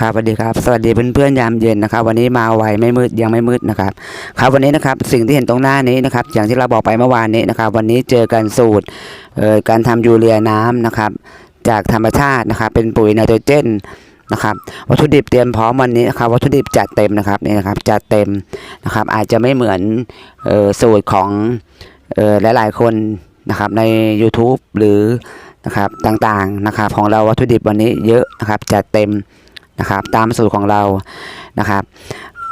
ครับสวัสดีครับสวัสดีเพื่อนๆยามเย็นนะครับ วันนี้มาไวไม่มืดยังไม่มืดนะครับครับวันนี้นะครับสิ่งที่เห็นตรงหน้านี้นะครับ อย่างที่เราบอกไปเมื่อวานนี้นะครับ วันนี้เจอกันสูตรเอ่อการทำยูเรียน้ำนะครับ จากธรรมชาตินะครับเป็นปุ๋ยไนโตรเจนนะครับวัตถุดิบเตรียมพร้อมวันนี้นะครับวัตถุดิบจัดเต็มนะครับนี่นะครับจัดเต็มนะครับ อาจจะไม่เหมือนเอ่อสูตรของเอ่อหลายๆคนนะครับใน YouTube หรือนะครับต่างๆนะครับของเราวัตถุดิบวันนี้เยอะนะครับจัดเต็ม นะครับ ตามสูตรของเรานะครับ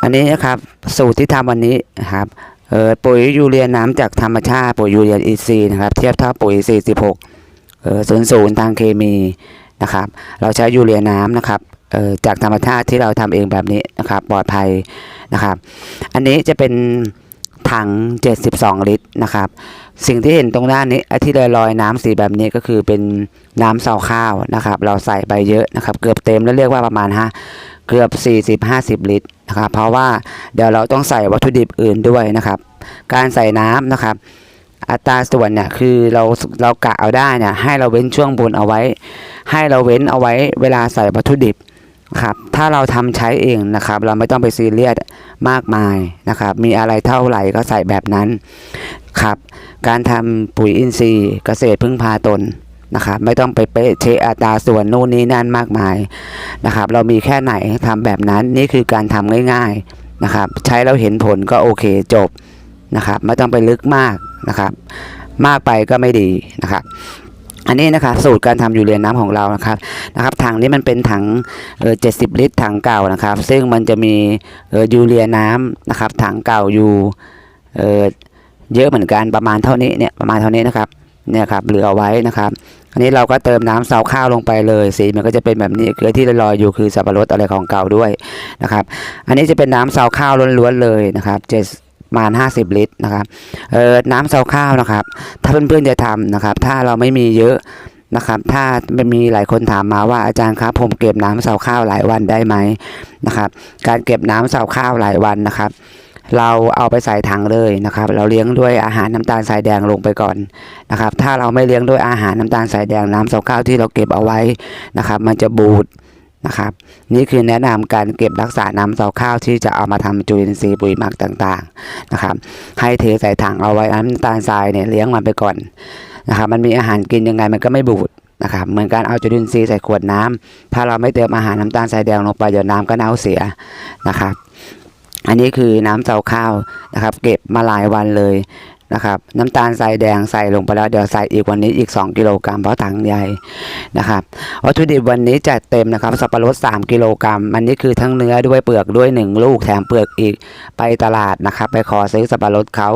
อันนี้นะครับสูตรที่ทำวันนี้นะครับเออปุ๋ยยูเรียน้ำจากธรรมชาติปุ๋ยยูเรียอินทรีย์นะครับ เทียบเท่าปุ๋ย46เออศูนย์ศูนย์ทางเคมีนะครับ เราใช้ยูเรียน้ำนะครับเออจากธรรมชาติที่เราทำเองแบบนี้นะครับ ปลอดภัยนะครับ อันนี้จะเป็นถัง 72 ลิตรนะครับ สิ่งที่เห็นตรงหน้านี้ไอ้ที่ลอยลอยๆน้ำสีแบบนี้ก็คือเป็นน้ำเสาข้าวนะครับ เราใส่ไปเยอะนะครับ เกือบเต็มแล้วเรียกว่าประมาณห้าเกือบ 40-50 ลิตรนะครับ เพราะว่าเดี๋ยวเราต้องใส่วัตถุดิบอื่นด้วยนะครับ การใส่น้ำนะครับ อัตราส่วนเนี่ยคือเราเรากะเอาได้เนี่ยให้เราเว้นช่วงบนเอาไว้ ให้เราเว้นเอาไว้เวลาใส่วัตถุดิบครับถ้าเราทำใช้เองนะครับ เราไม่ต้องไปซีเรียสมากมายนะครับ มีอะไรเท่าไหร่ก็ใส่แบบนั้น ครับ การทำปุ๋ยอินทรีย์เกษตรพึ่งพาตนนะครับไม่ต้องไปเป๊ะเชะอัตราส่วนนู่นนี่นั่นมากมายนะครับเรามีแค่ไหนทำแบบนั้นนี่คือการทำง่ายๆนะครับใช้แล้วเห็นผลก็โอเคจบนะครับไม่ต้องไปลึกมากนะครับ มากไปก็ไม่ดีนะครับอันนี้นะครับสูตรการทำยูเรียน้ำของเรานะครับนะครับถังนี้มันเป็นถังเอ่อ70ลิตรถังเก่านะครับ ซึ่งมันจะมีเอ่อยูเรียน้ำนะครับถังเก่าอยู่เอ่อ เยอะเหมือนกันประมาณเท่านี้เนี่ยประมาณเท่านี้นะครับเนี่ยครับเหลือเอาไว้นะครับ อันนี้เราก็เติมน้ำเสาวข้าวลงไปเลยสีมันก็จะเป็นแบบนี้เกลือที่ลอยอยู่คือสับปะรดอะไรของเก่าด้วยนะครับ อันนี้จะเป็นน้ำเสาข้าวล้วนๆเลยนะครับเจ็ดประมาณ 50 ลิตรนะครับเอ่อน้ำเสาข้าวนะครับ ถ้าเพื่อนๆจะทำนะครับ ถ้าเราไม่มีเยอะนะครับ ถ้าม่มีหลายคนถามมาว่าอาจารย์ครับ ผมเก็บน้ำเสาข้าวหลายวันได้ไหมนะครับ การเก็บน้ำเสาข้าวหลายวันนะครับ เราเอาไปใส่ถังเลยนะครับ เราเลี้ยงด้วยอาหารน้ำตาลทรายแดงลงไปก่อนนะครับ ถ้าเราไม่เลี้ยงด้วยอาหารน้ำตาลทรายแดงน้ำเสาข้าวที่เราเก็บเอาไว้นะครับ มันจะบูดนะครับ นี่คือแนะนำการเก็บรักษาน้ำเสาข้าวที่จะเอามาทำจุลินทรีย์ปุ๋ยหมักต่างๆนะครับ ให้เทใส่ถังเอาไว้น้ำตาลทรายเนี่ยเลี้ยงมันไปก่อนนะครับมันมีอาหารกินยังไงมันก็ไม่บูดนะครับเหมือนการเอาจุลินทรีย์ใส่ขวดน้ำถ้าเราไม่เติมอาหารน้ำตาลทรายแดงลงไปเดี๋ยวน้ำก็เน่าเสียนะครับ อันนี้คือน้ำเสาข้าวนะครับ เก็บมาหลายวันเลยนะครับน้ำตาลทรายแดงใส่ลงไปแล้วเดี๋ยวใส่อีกวันนี้อีก 2 กิโลกรัมเพราะถังใหญ่นะครับวัตถุดิบวันนี้จัดเต็มนะครับสับปะรด3กิโลกรัมอันนี้คือทั้งเนื้อด้วยเปลือกด้วย 1 ลูกแถมเปลือกอีกไปตลาดนะครับ ไปขอซื้อสับปะรดเขา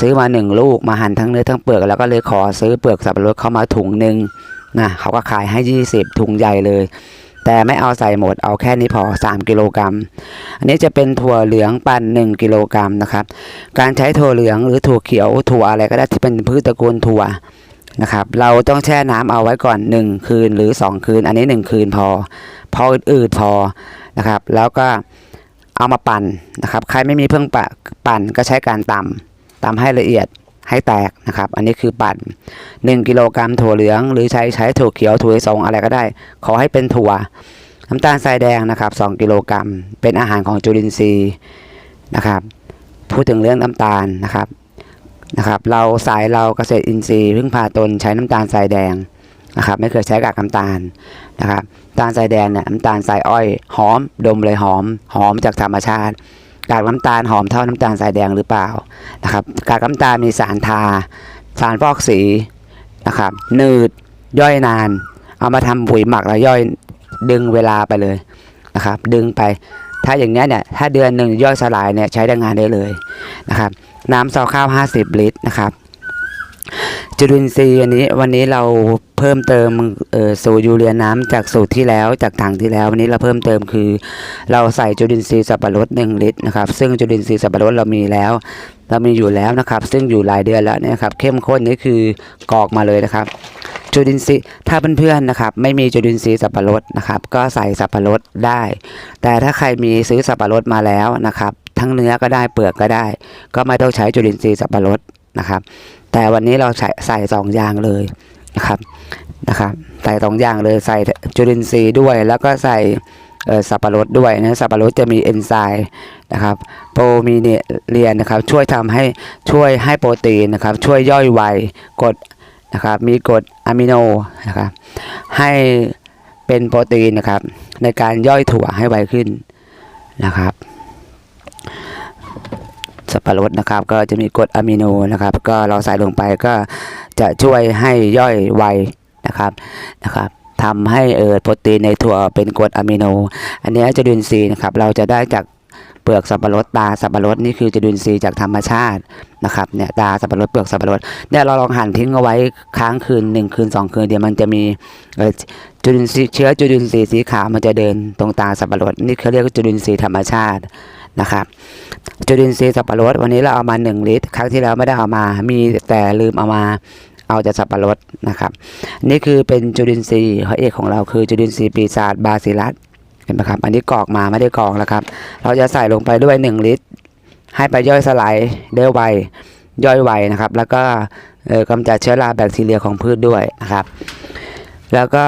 ซื้อมา 1 ลูกมาหั่นทั้งเนื้อทั้งเปลือกแล้วก็เลยขอซื้อเปลือกสับปะรดเขามาถุงหนึ่งนะเขาก็ขายให้ 20 ถุงใหญ่เลย แต่ไม่เอาใส่หมดเอาแค่นี้พอ 3 กิโลกรัม อันนี้จะเป็นถั่วเหลืองปั่น 1 กิโลกรัมนะครับ การใช้ถั่วเหลืองหรือถั่วเขียวถั่วอะไรก็ได้ที่เป็นพืชตระกูลถั่วนะครับ เราต้องแช่น้ำเอาไว้ก่อน 1 คืนหรือ 2 คืน อันนี้ 1 คืนพอ พออืดๆพอนะครับ แล้วก็เอามาปั่นนะครับ ใครไม่มีเครื่องปะปั่นก็ใช้การตำตำให้ละเอียด ให้แตกนะครับ อันนี้คือปั่น 1 กิโลกรัมถั่วเหลือง หรือใช้ใช้ถั่วเขียวถั่วลิสงอะไรก็ได้ ขอให้เป็นถั่ว น้ำตาลทรายแดงนะครับ 2 กิโลกรัม เป็นอาหารของจุลินทรีย์นะครับ พูดถึงเรื่องน้ำตาลนะครับนะครับ เราสายเราเกษตรอินทรีย์พึ่งพาตนใช้น้ำตาลทรายแดงนะครับ ไม่เคยใช้กากน้ำตาลนะครับน้ำตาลทรายแดงเนี่ยน้ำตาลทรายอ้อยหอมดมเลยหอม หอมจากธรรมชาติ กากน้ำตาลหอมเท่าน้ำตาลสายแดงหรือเปล่านะครับกากน้ำตาลมีสารทา สารฟอกสีนะครับหนืดย่อยนาน เอามาทำปุ๋ยหมักแล้วย่อยดึงเวลาไปเลยนะครับ ดึงไปถ้าอย่างนี้เนี่ยถ้าเดือนหนึ่งย่อยสลายเนี่ยใช้ได้งานได้เลยนะครับน้ำซาวข้าว 50 ลิตรนะครับ จุลินทรีย์อันนี้วันนี้เราเพิ่มเติมสูตรยูเรียน้ำจากสูตรที่แล้วจากถังที่แล้ว วันนี้เราเพิ่มเติมคือ เราใส่จุลินทรีย์สับปะรด1ลิตรนะครับซึ่งจุลินทรีย์สับปะรดเรามีแล้ว เรามีอยู่แล้วนะครับ ซึ่งอยู่หลายเดือนแล้วนะครับ เข้มข้นนี่คือกรอกมาเลยนะครับจุลินทรีย์ถ้าเพื่อนๆนะครับไม่มีจุลินทรีย์สับปะรดนะครับ ก็ใส่สับปะรดได้ แต่ถ้าใครมีซื้อสับปะรดมาแล้วนะครับ ทั้งเนื้อก็ได้เปลือกก็ได้ ก็ไม่ต้องใช้จุลินทรีย์สับปะรดนะครับ แต่วันนี้เราใส่ใส่สองอย่างเลยนะครับนะครับใส่สองอย่างเลยใส่จุลินทรีย์ด้วย แล้วก็ใส่สับปะรดด้วยนะสับปะรดจะมีเอนไซม์นะครับโปรมีเนเรียนนะครับช่วยทำให้ช่วยให้โปรตีนนะครับช่วยย่อยไวกรดนะครับมีกรดอะมิโนนะครับให้เป็นโปรตีนนะครับในการย่อยถั่วให้ไวขึ้นนะครับ บปะรดนะครับ ก็จะมีกรดอะมิโนนะครับ ก็เราใส่ลงไปก็จะช่วยให้ย่อยไวนะครับนะครับทำให้เออโปรตีนในถั่วเป็นกรดอะมิโน อันนี้จุลินทรีย์นะครับเราจะได้จากเปลือกสับปะรดตาสับปะรดนี่คือจุลินทรีย์จากธรรมชาตินะครับเนี่ยตาสับปะรดเปลือกสับปะรดเนี่ยเราลองหั่นทิ้งเอาไว้ค้างคืนหนึ่งคืนสองคืนเดี๋ยวมันจะมีเอ่อจุลินทรีย์เชื้อจุลินทรีย์สีขาวมันจะเดินตรงตาสับปะรดนี่เขาเรียกว่าจุลินทรีย์ธรรมชาติ นะครับจุลินทรีย์สับปะรดวันนี้เราเอามา 1 ลิตร ครั้งที่แล้วไม่ได้เอามา มีแต่ลืมเอามาเอาจากสับปะรดนะครับ นี่คือเป็นจุลินทรีย์พระเอกของเราคือจุลินทรีย์ปีศาจบาซิลัสเห็นไหมครับ อันนี้กรอกมาไม่ได้กรองแล้วครับ เราจะใส่ลงไปด้วย 1 ลิตร ให้ไปย่อยสลายได้ไวย่อยไวนะครับ แล้วก็เอ่อกำจัดเชื้อราแบคทีเรียของพืชด้วยนะครับ แล้วก็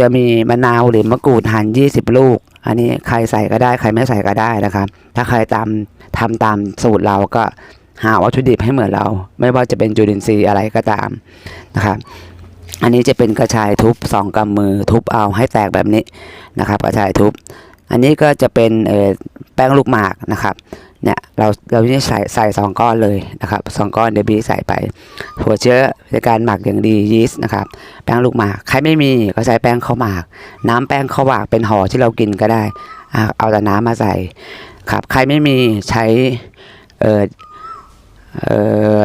จะมีมะนาวหรือมะกรูดหั่น 20 ลูก อันนี้ใครใส่ก็ได้ใครไม่ใส่ก็ได้นะครับ ถ้าใครตามทำตามสูตรเราก็หาวัตถุดิบให้เหมือนเรา ไม่ว่าจะเป็นจุลินทรีย์อะไรก็ตามนะครับอันนี้จะเป็นกระชายทุบสองกำมือทุบเอาให้แตกแบบนี้นะครับ กระชายทุบ อันนี้ก็จะเป็นแป้งลูกหมากนะครับ เนี่ยเราเราจะใส่ใส่สองก้อนเลยนะครับสองก้อนเดยวบีใส่ไปหัวเชื้อในการหมักอย่างดียีสต์นะครับแป้งลูกหมากใครไม่มีก็ใช้แป้งข้าวหมาก น้ำแป้งข้าวหมากเป็นห่อที่เรากินก็ได้อะเอาแต่น้ำมาใส่ครับใครไม่มีใช้เออเอ่อ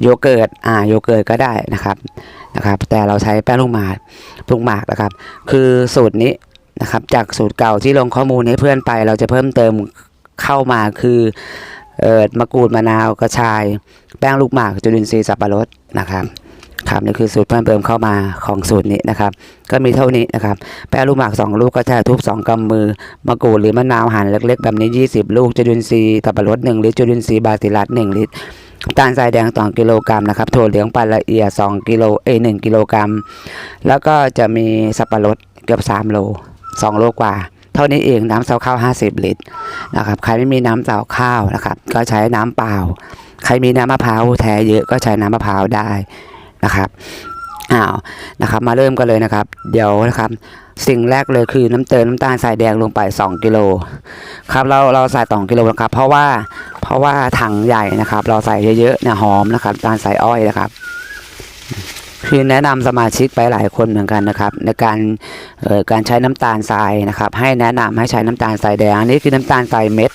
โยเกิร์ตอ่าโยเกิร์ตก็ได้นะครับนะครับ แต่เราใช้แป้งลูกหมากลูกหมากนะครับ คือสูตรนี้นะครับจากสูตรเก่าที่ลงข้อมูลให้เพื่อนไป เราจะเพิ่มเติม เข้ามาคือเอ่อมะกรูดมะนาวกระชาย แป้งลูกหมากจุลินทรีย์สับปะรดนะครับครับนี่คือสูตรเพิ่มเติมเข้ามาของสูตรนี้นะครับ ก็มีเท่านี้นะครับ แป้งลูกหมาก 2 ลูกก็จะทุบ2กำมือมะกรูดหรือมะนาวหั่นเล็กๆ แบบนี้ 20 ลูกจุลินทรีย์สับปะรด1ลิตรจุลินทรีย์บาซิลัส1ลิตรตาลทรายแดง 2 กิโลกรัมนะครับถั่วเหลืองปั่นละเอียด2กิโลเอ1กิโลกรัม แล้วก็จะมีสับปะรดเกือบ3โล2โลกว่า เท่านี้เองน้ำเสาข้าว 50 ลิตรนะครับใครไม่มีน้ำเสาข้าวนะครับ ก็ใช้น้ำเปล่า ใครมีน้ำมะพร้าวแท้เยอะก็ใช้น้ำมะพร้าวได้นะครับอ้าวนะครับมาเริ่มกันเลยนะครับ เดี๋ยวนะครับสิ่งแรกเลยคือน้ำเติมน้ำตาลทรายแดงลงไป 2 กิโลครับเราเราใส่2กิโลนะครับเพราะว่าเพราะว่าถังใหญ่นะครับ เราใส่เยอะๆเนี่ยหอมนะครับตาลใส่อ้อยนะครับ คือแนะนำสมาชิกไปหลายคนเหมือนกันนะครับ ในการการใช้น้ำตาลทรายนะครับ ให้แนะนำให้ใช้น้ำตาลทรายแดงอันนี้คือน้ำตาลทรายเม็ด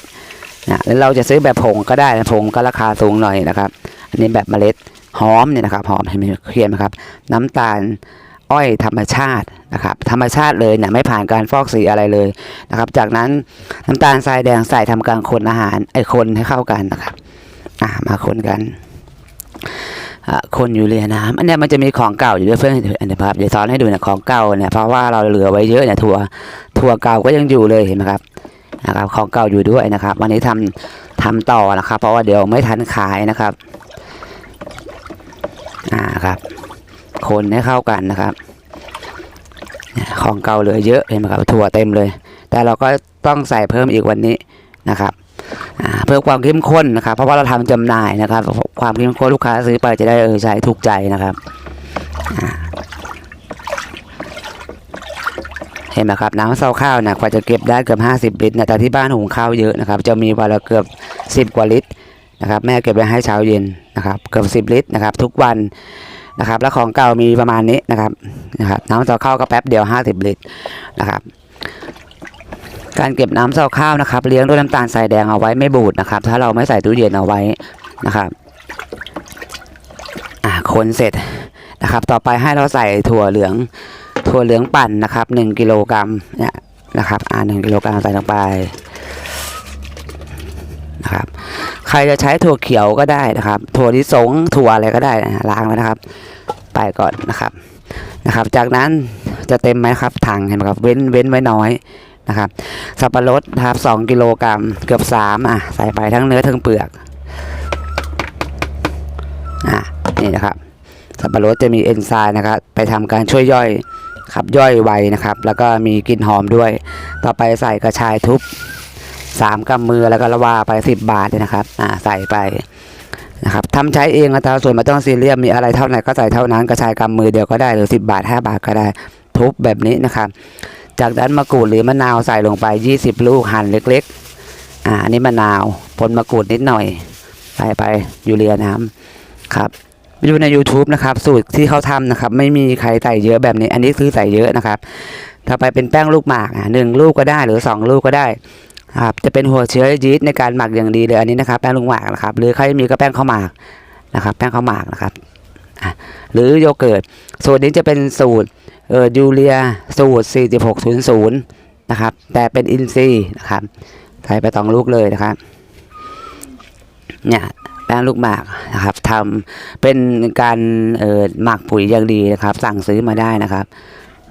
นะแล้วเราจะซื้อแบบผงก็ได้นะผงก็ราคาสูงหน่อยนะครับ อันนี้แบบเมล็ดหอมเนี่ยนะครับหอมเห็นไหมเขียนไหมครับ น้ำตาลอ้อยธรรมชาตินะครับธรรมชาติเลยเนี่ยไม่ผ่านการฟอกสีอะไรเลยนะครับ จากนั้นน้ำตาลทรายแดงใส่ทำการคนอาหารไอคนให้เข้ากันนะครับ อะมาคนกัน คนอยู่เรียน้ำอันนี้มันจะมีของเก่าอยู่ด้วยเพื่อนอันนี้ครับเดี๋ยวซ้อนให้ดูนี่ยของเก่าเนี่ยเพราะว่าเราเหลือไว้เยอะเนี่ยถั่วถั่วเก่าก็ยังอยู่เลยเห็นไหมครับนะครับของเก่าอยู่ด้วยนะครับ วันนี้ทำทำต่อนะครับ เพราะว่าเดี๋ยวไม่ทันขายนะครับอ่าครับ คนให้เข้ากันนะครับ ของเก่าเหลือเยอะเห็นไหมครับถั่วเต็มเลย แต่เราก็ต้องใส่เพิ่มอีกวันนี้นะครับ เพื่อความเข้มข้นนะครับ เพราะว่าเราทำจำหน่ายนะครับ ความเข้มข้นลูกค้าซื้อไปจะได้เออใช้ถูกใจนะครับเห็นไหมครับน้ำเต้าข้าวนี่ยกว่าจะเก็บได้เกือบ 50 ลิตรนี่ยแต่ที่บ้านหุงข้าวเยอะนะครับ จะมีวันละเกือบ 10 กว่าลิตรนะครับ แม่เก็บไว้ให้เช้าเย็นนะครับ เกือบ 10 ลิตรนะครับ ทุกวันนะครับ แล้วของเก่ามีประมาณนี้นะครับนะครับน้ำเต้าข้าวก็แป๊บเดียว 50 ลิตรนะครับ การเก็บน้ำเต้าข้าวนะครับ เลี้ยงด้วยน้ำตาลทรายแดงเอาไว้ไม่บูดนะครับ ถ้าเราไม่ใส่ตู้เย็นเอาไว้นะครับอ่าคนเสร็จนะครับ ต่อไปให้เราใส่ถั่วเหลืองถั่วเหลืองปั่นนะครับหนึ่งกิโลกรัมเนี่ยนะครับ อ่าหนึ่งกิโลกรัมใส่ลงไปนะครับใครจะใช้ถั่วเขียวก็ได้นะครับ ถั่วลิสงถั่วอะไรก็ได้นะล้างแล้วนะครับ ไปก่อนนะครับนะครับ จากนั้นจะเต็มไหมครับถังเห็นไหมครับ เว้นเว้นไว้น้อย นะครับ สับปะรดนะครับสองกิโลกรัมเกือบสามอะใส่ไปทั้งเนื้อทั้งเปลือกอะนี่นะครับสับปะรดจะมีเอนไซม์นะครับไปทำการช่วยย่อยครับย่อยไวนะครับ แล้วก็มีกลิ่นหอมด้วย ต่อไปใส่กระชายทุบสามกำมือแล้วก็ละวาไปสิบบาทเลยนะครับอ่าใส่ไปนะครับทำใช้เองอัตราส่วนไม่ต้องซีเรียสมีอะไรเท่าไหร่ก็ใส่เท่านั้นกระชายกำมือเดียวก็ได้หรือสิบบาทห้าบาทก็ได้ทุบแบบนี้นะครับ จากนั้นมะกรูดหรือมะนาวใส่ลงไป 20 ลูกหั่นเล็กๆ อ่า อันนี้มะนาวผลมะกรูดนิดหน่อยใส่ไปยูเรียน้ำครับดูใน YouTube นะครับ สูตรที่เขาทำนะครับ ไม่มีใครใส่เยอะแบบนี้ อันนี้คือใส่เยอะนะครับถ้าไปเป็นแป้งลูกหมากอะหนึ่งลูกก็ได้หรือสองลูกก็ได้ครับจะเป็นหัวเชื้อยีสต์ในการหมักอย่างดีเลยอันนี้นะครับ แป้งลูกหมากนะครับ หรือใครมีก็แป้งข้าวหมากนะครับ แป้งข้าวหมากนะครับหรือโยเกิร์ตสูตรนี้จะเป็นสูตร เออยูเรียสูตร 4600 นะครับ แต่เป็นอินซีนะครับ ใส่ไปสองลูกเลยนะครับ เนี่ยแป้งลูกหมากนะครับทำเป็นการเออหมักปุ๋ยอย่างดีนะครับ สั่งซื้อมาได้นะครับ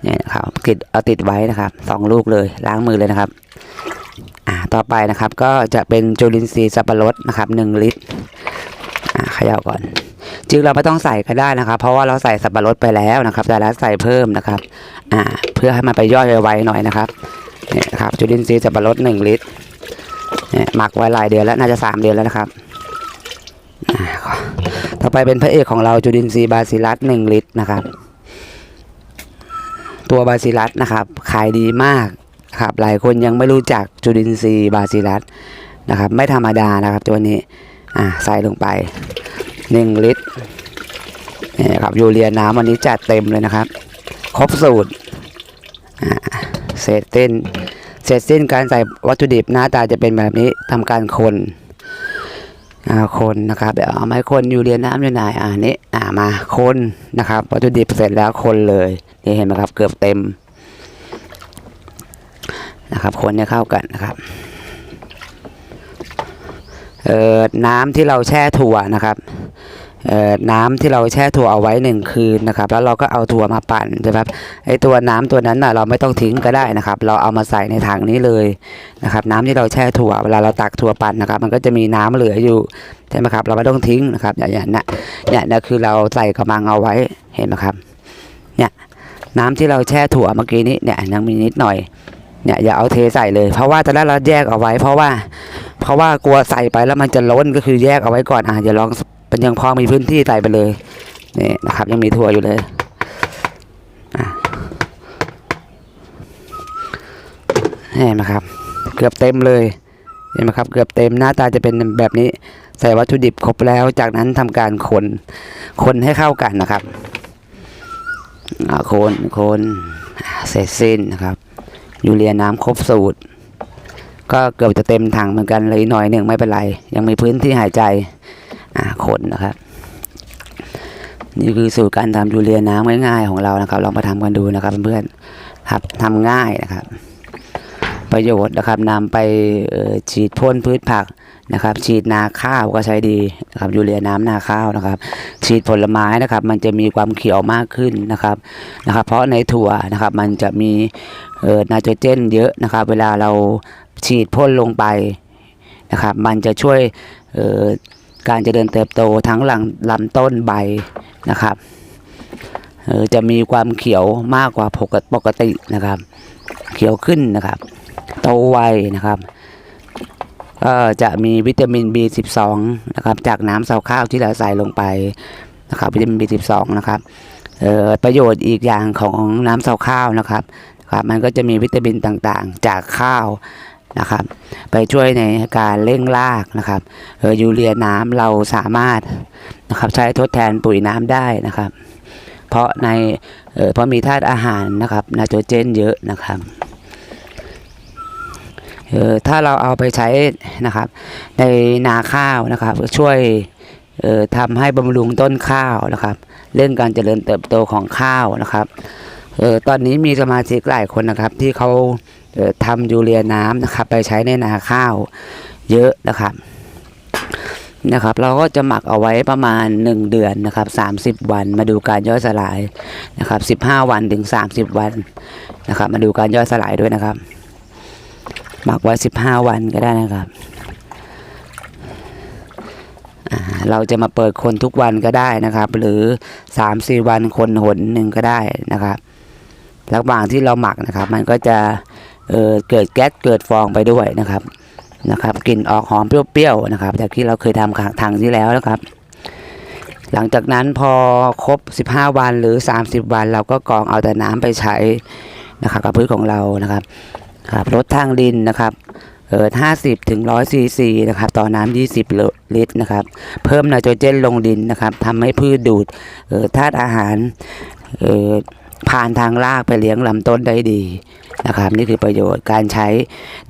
เนี่ยนะครับติดเอาติดไว้นะครับสองลูกเลยล้างมือเลยนะครับ อ่าต่อไปนะครับก็จะเป็นจุลินทรีย์สับปะรดนะครับหนึ่งลิตรอ่าเขย่าก่อน จริงเราไม่ต้องใส่ก็ได้นะครับ เพราะว่าเราใส่สับปะรดไปแล้วนะครับ แต่แล้วใส่เพิ่มนะครับ อ่า เพื่อให้มันไปย่อยไวๆหน่อยนะครับเนี่ยครับจุลินทรีย์สับปะรดหนึ่งลิตรเนี่ยหมักไว้หลายเดือนแล้วน่าจะสามเดือนแล้วนะครับต่อไปเป็นพระเอกของเราจุลินทรีย์บาซิลัสหนึ่งลิตรนะครับ ตัวบาซิลัสนะครับ ขายดีมากครับ หลายคนยังไม่รู้จักจุลินทรีย์บาซิลัสนะครับ ไม่ธรรมดานะครับ ตัวนี้อ่าใส่ลงไป หนึ่งลิตรนี่ครับยูเรียน้ำวันนี้จัดเต็มเลยนะครับ ครบสูตรเสร็จเต้นเสร็จสิ้นการใส่วัตถุดิบหน้าตาจะเป็นแบบนี้ทำการคนอ่าคนนะครับเดี๋ยวเอาไม้คนยูเรียน้ำอยู่ไหนอ่านี้อ่ามาคนนะครับ วัตถุดิบเสร็จแล้วคนเลยนี่เห็นไหมครับเกือบเต็มนะครับคนให้เข้ากันนะครับเอ่อน้ำที่เราแช่ถั่วนะครับ น้ำที่เราแช่ถั่วเอาไว้หนึ่งคืนนะครับ แล้วเราก็เอาถั่วมาปั่นใช่ไหมครับไอตัวน้ำตัวนั้นน่ะเราไม่ต้องทิ้งก็ได้นะครับ เราเอามาใส่ในถังนี้เลยนะครับ น้ำที่เราแช่ถั่วเวลาเราตักถั่วปั่นนะครับ มันก็จะมีน้ำเหลืออยู่ใช่ไหมครับ เราไม่ต้องทิ้งนะครับอย่างนี้นะเนี่ยเนี่ยคือเราใส่กระมังเอาไว้เห็นไหมครับ เนี่ยน้ำที่เราแช่ถั่วเมื่อกี้นี้เนี่ยยังมีนิดหน่อยเนี่ยอย่าเอาเทใส่เลย เพราะว่าตอนแรกเราแยกเอาไว้ เพราะว่า เพราะว่ากลัวใส่ไปแล้วมันจะล้นก็คือแยกเอาไว้ก่อนอะอย่าลอง เป็นยังพอมีพื้นที่ใส่ไปเลยนี่นะครับยังมีถั่วอยู่เลยอะเห็นไหมครับ เกือบเต็มเลยเห็นไหมครับ เกือบเต็มหน้าตาจะเป็นแบบนี้ใส่วัตถุดิบครบแล้วจากนั้นทำการคนคนให้เข้ากันนะครับคนคนเสร็จสิ้นนะครับยูเรียน้ำครบสูตร ก็เกือบจะเต็มถังเหมือนกันเลยหน่อยหนึ่งไม่เป็นไร ยังมีพื้นที่หายใจ อ่าคนนะครับ นี่คือสูตรการทำยูเรียน้ำง่ายๆของเรานะครับ ลองมาทำกันดูนะครับเพื่อนๆครับทำง่ายนะครับ ประโยชน์นะครับนำไปฉีดพ่นพืชผักนะครับ ฉีดนาข้าวก็ใช้ดีนะครับยูเรียน้ำนาข้าวนะครับ ฉีดผลไม้นะครับ มันจะมีความเขียวมากขึ้นนะครับนะครับ เพราะในถั่วนะครับมันจะมีเอ่อไนโตรเจนเยอะนะครับ เวลาเราฉีดพ่นลงไปนะครับ มันจะช่วยเอ่อ การเจริญเติบโตทั้งหลังลำต้นใบนะครับจะมีความเขียวมากกว่าปกติปกตินะครับ เขียวขึ้นนะครับ โตไวนะครับก็จะมีวิตามิน B12 นะครับจากน้ำเสาข้าวที่เราใส่ลงไปนะครับวิตามิน B12 นะครับประโยชน์อีกอย่างของน้ำเสาข้าวนะครับครับมันก็จะมีวิตามินต่างๆ จากข้าว นะครับ ไปช่วยในการเร่งรากนะครับเออยูเรียน้ำเราสามารถนะครับใช้ทดแทนปุ๋ยน้ำได้นะครับ เพราะในเออพราะมีธาตุอาหารนะครับไนโตรเจนเยอะนะครับเออถ้าเราเอาไปใช้นะครับ ในนาข้าวนะครับ ช่วยเออทำให้บำรุงต้นข้าวนะครับเรื่องการเจริญเติบโตของข้าวนะครับเออตอนนี้มีสมาชิกหลายคนนะครับ ที่เขา ทำยูเรียน้ำนะครับ ไปใช้ในนาข้าวเยอะนะครับนะครับ เราก็จะหมักเอาไว้ประมาณ 1 เดือนนะครับ 30 วันมาดูการย่อยสลายนะครับ 15 วันถึง 30 วันนะครับ มาดูการย่อยสลายด้วยนะครับ หมักไว้ 15 วันก็ได้นะครับเราจะมาเปิดคนทุกวันก็ได้นะครับ หรือ3-4วันคนหนหนึ่งก็ได้นะครับ ระหว่างที่เราหมักนะครับ มันก็จะ เออเกิดแก๊สเกิดฟองไปด้วยนะครับนะครับกลิ่นออกหอมเปรี้ยวๆนะครับจากที่เราเคยทำถังทางที่แล้วนะครับ หลังจากนั้นพอครบ 15 วันหรือ 30 วัน เราก็กรองเอาแต่น้ำไปใช้นะครับกับพืชของเรานะครับครับลดทางดินนะครับเออ50ถึง100ซีซีนะครับต่อน้ำ20ลิตรนะครับ เพิ่มไนโตรเจนลงดินนะครับทำให้พืชดูดเออธาตุอาหารเออ ผ่านทางรากไปเลี้ยงลำต้นได้ดีนะครับ นี่คือประโยชน์การใช้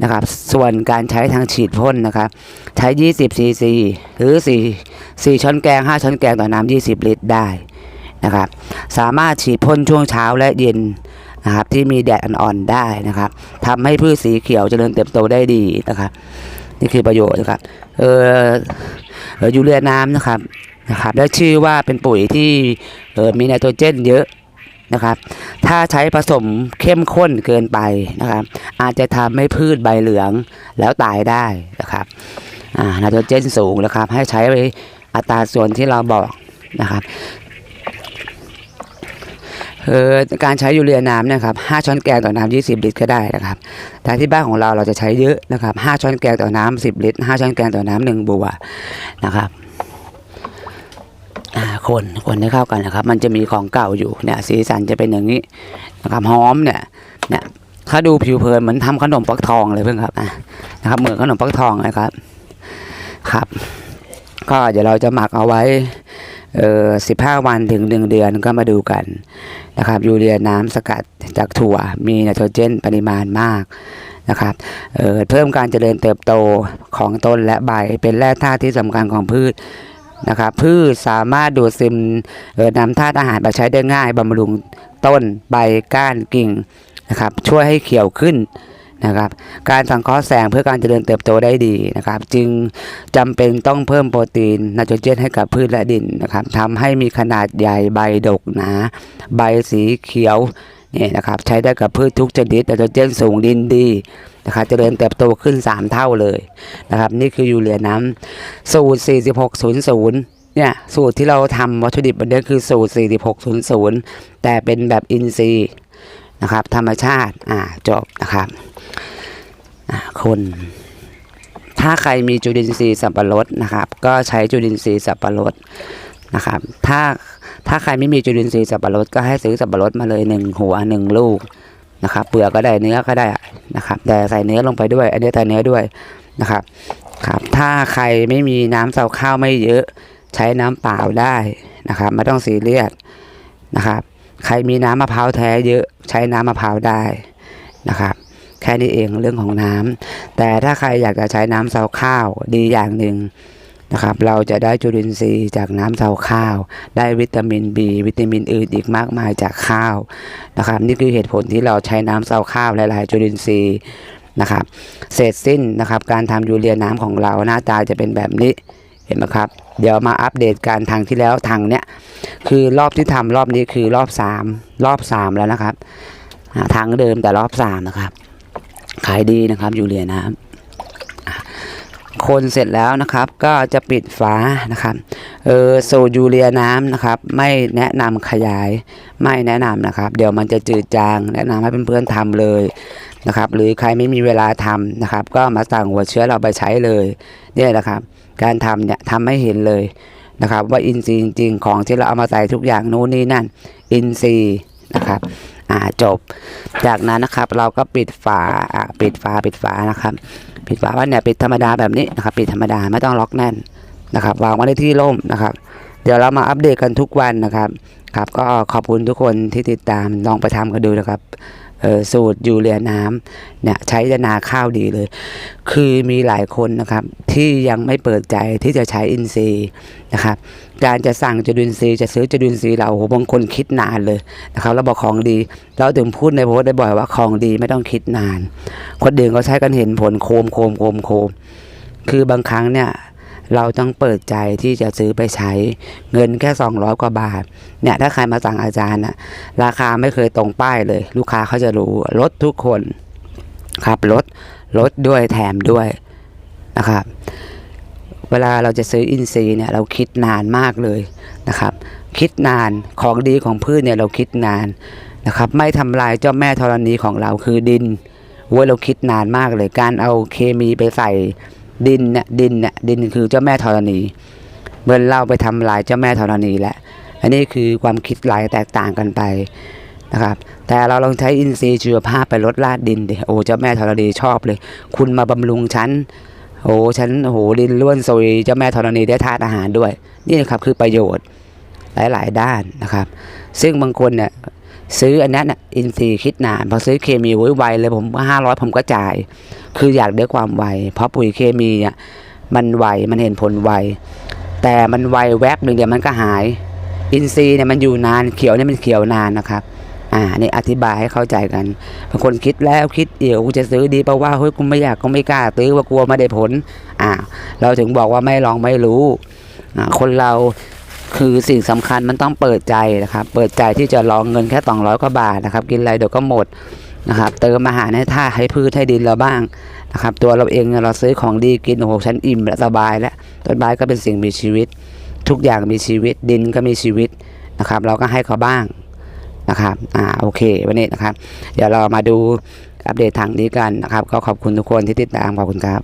นะครับ ส่วนการใช้ทางฉีดพ่นนะครับ ใช้ 20 ซีซีหรือ 4 4 ช้อนแกง 5 ช้อนแกงต่อน้ำ20 ลิตรได้นะครับ สามารถฉีดพ่นช่วงเช้าและเย็นนะครับที่มีแดดอ่อนๆได้นะครับทำให้พืชสีเขียวเจริญเติบโตได้ดีนะครับ นี่คือประโยชน์นะครับเออเอยูเรียน้ำนะครับนะครับ และชื่อว่าเป็นปุ๋ยที่เออมีไนโตรเจนเยอะ นะครับ ถ้าใช้ผสมเข้มข้นเกินไปนะครับ อาจจะทำให้พืชใบเหลืองแล้วตายได้นะครับอ่าไนโตรเจนสูงนะครับ ให้ใช้ไปอัตราส่วนที่เราบอกนะครับเออการใช้ยูเรียน้ำนะครับ5ช้อนแกงต่อน้ำ20 ลิตรก็ได้นะครับ แต่ที่บ้านของเราเราจะใช้เยอะนะครับ5ช้อนแกงต่อน้ำ10 ลิตร5ช้อนแกงต่อน้ำหนึ่งบัวนะครับ คนคนให้เข้ากันนะครับ มันจะมีของเก่าอยู่เนี่ยสีสันจะเป็นอย่างนี้นะครับหอมเนี่ยเนี่ยถ้าดูผิวเผินเหมือนทำขนมปักทองเลยเพื่อนครับอะนะครับเหมือนขนมปักทองนะครับครับ ก็เดี๋ยวเราจะหมักเอาไว้เออสิบห้าวันถึงหนึ่งเดือนก็มาดูกันนะครับยูเรียน้ำสกัดจากถั่วมีไนโตรเจนปริมาณมากนะครับเเพิ่มการเจริญเติบโตของต้นและใบเป็นแร่ธาตุที่สำคัญของพืช นะครับพืชสามารถดูดซึมนำธาตุอาหารมาใช้ได้ง่ายบำรุงต้นใบก้านกิ่งนะครับ ช่วยให้เขียวขึ้นนะครับ การสังเคราะห์แสงเพื่อการเจริญเติบโตได้ดีนะครับ จึงจำเป็นต้องเพิ่มโปรตีนไนโตรเจนให้กับพืชและดินนะครับทำให้มีขนาดใหญ่ใบดกหนา ใบสีเขียวนี่นะครับ ใช้ได้กับพืชทุกชนิดไนโตรเจนสูงดินดีนะครับเจริญเติบโตขึ้น 3 เท่าเลยนะครับ นี่คือยูเรียน้ำ สูตร 4600 เนี่ย สูตรที่เราทำวัตถุดิบวันนี้คือสูตร 4600 แต่เป็นแบบอินทรีย์นะครับ ธรรมชาติ อ่า จบนะครับ อ่า คน ถ้าใครมีจุลินทรีย์สับปะรดนะครับ ก็ใช้จุลินทรีย์สับปะรดนะครับ ถ้า ถ้าใครไม่มีจุลินทรีย์สับปะรดก็ให้ซื้อสับปะรดมาเลยหนึ่งหัวหนึ่งลูกนะครับ เปลือกก็ได้เนื้อก็ได้นะครับ แต่ใส่เนื้อลงไปด้วย อันนี้ใส่เนื้อด้วยนะครับ ครับ ถ้าใครไม่มีน้ำเสาข้าวไม่เยอะใช้น้ำเปล่าได้นะครับไม่ต้องซีเรียสนะครับ ใครมีน้ำมะพร้าวแท้เยอะใช้น้ำมะพร้าวได้นะครับแค่นี้เองเรื่องของน้ำแต่ถ้าใครอยากจะใช้น้ำเสาข้าวดีอย่างหนึ่งนะครับ เราจะได้จุลินทรีย์จากน้ำเสาข้าว ได้วิตามิน B วิตามินอื่นอีกมากมายจากข้าวนะครับ นี่คือเหตุผลที่เราใช้น้ำเสาข้าวหลายๆจุลินทรีย์ นะครับเสร็จสิ้นนะครับการทำยูเรียน้ำของเราหน้าตาจะเป็นแบบนี้เห็นไหมครับ เดี๋ยวมาอัปเดตการทางที่แล้วทางเนี้ยคือรอบที่ทำรอบนี้คือรอบสามรอบสามแล้วนะครับทางเดิมแต่รอบสามนะครับขายดีนะครับยูเรียน้ำอะ คนเสร็จแล้วนะครับ ก็จะปิดฝานะครับเออสูตรยูเรียน้ำนะครับ ไม่แนะนำขยายไม่แนะนำนะครับ เดี๋ยวมันจะจืดจาง แนะนำให้เพื่อนๆทำเลยนะครับ หรือใครไม่มีเวลาทำนะครับ ก็มาสั่งหัวเชื้อเราไปใช้เลยเนี่ยนะครับ การทำเนี่ยทำให้เห็นเลยนะครับ ว่าอินทรีย์จริงๆของที่เราเอามาใส่ทุกอย่างนู้นนี่นั่น อินทรีย์นะครับอ่าจบ จากนั้นนะครับเราก็ปิดฝาอ่าปิดฝาปิดฝานะครับ ปิดฝาว่าเนี่ยปิดธรรมดาแบบนี้นะครับปิดธรรมดาไม่ต้องล็อกแน่นนะครับวางไว้ในที่ร่มนะครับ เดี๋ยวเรามาอัปเดตกันทุกวันนะครับครับ ก็ขอบคุณทุกคนที่ติดตามลองไปทำกันดูนะครับ สูตรยูเรียน้ำเนี่ยใช้จะนาข้าวดีเลย คือมีหลายคนนะครับที่ยังไม่เปิดใจที่จะใช้อินทรีย์นะครับการจะสั่งจุลินทรีย์จะซื้อจุลินทรีย์เราโหบางคนคิดนานเลยนะครับเราบอกของดีเราถึงพูดในโพสต์ได้บ่อยว่าของดีไม่ต้องคิดนาน คนอื่นเขาใช้กันเห็นผลโคมโคมโคมโคมคือบางครั้งเนี่ย เราต้องเปิดใจที่จะซื้อไปใช้เงินแค่ 200 กว่าบาท เนี่ยถ้าใครมาสั่งอาจารย์นะราคาไม่เคยตรงป้ายเลย ลูกค้าเขาจะรู้ลดทุกคนครับลดลดด้วยแถมด้วยนะครับเวลาเราจะซื้ออินทรีย์เนี่ยเราคิดนานมากเลยนะครับ คิดนานของดีของพืชเนี่ยเราคิดนานนะครับ ไม่ทำลายเจ้าแม่ธรณีของเราคือดินว้ยเราคิดนานมากเลยการเอาเคมีไปใส่ ดินเนี่ยดินเนี่ยดินคือเจ้าแม่ธรณีเมือนเราไปทำลายเจ้าแม่ธรณีแหละอันนี้คือความคิดหลายแตกต่างกันไปนะครับแต่เราลองใช้อินทรีย์ชีวภาพไปลดลาดดินดิโอ้เจ้าแม่ธรณีชอบเลย คุณมาบำรุงฉันโอ้ฉันโอ้โหดินล้วนซุยเจ้าแม่ธรณีได้ธาตุอาหารด้วย นี่นะครับคือประโยชน์หลาย ๆ ด้านนะครับ ซึ่งบางคนเนี่ย ซื้ออันนั้นน่ะอินทรีย์คิดนานพอซื้อเคมีโว้ยไวเลยผมห้าร้อยผมก็จ่าย คืออยากได้ความไว เพราะปุ๋ยเคมีเนี่ยมันไวมันเห็นผลไว แต่มันไวแวบหนึ่งเดี๋ยวมันก็หาย อินทรีย์เนี่ยมันอยู่นานเขียวเนี่ยมันเขียวนานนะครับอ่านี่อธิบายให้เข้าใจกันบางคนคิดแล้วคิดเดี๋ยวกูจะซื้อดีเพราะว่าเฮ้ยกูไม่อยากก็ไม่กล้าซื้อว่ากลัวไม่ได้ผลอ่าเราถึงบอกว่าไม่ลองไม่รู้คนเรา คือสิ่งสำคัญมันต้องเปิดใจนะครับ เปิดใจที่จะลองเงินแค่สองร้อยกว่าบาทนะครับ กินอะไรเดี๋ยวก็หมดนะครับ เติมอาหารให้ท่าให้พืชให้ดินเราบ้างนะครับ ตัวเราเองเนี่ยเราซื้อของดีกินโอ้โหฉันอิ่มและสบายแล้วต้นไม้ก็เป็นสิ่งมีชีวิต ทุกอย่างมีชีวิตดินก็มีชีวิตนะครับ เราก็ให้เขาบ้างนะครับอ่าโอเควันนี้นะครับ เดี๋ยวเรามาดูอัปเดตทางนี้กันนะครับ ก็ขอบคุณทุกคนที่ติดตามขอบคุณครับ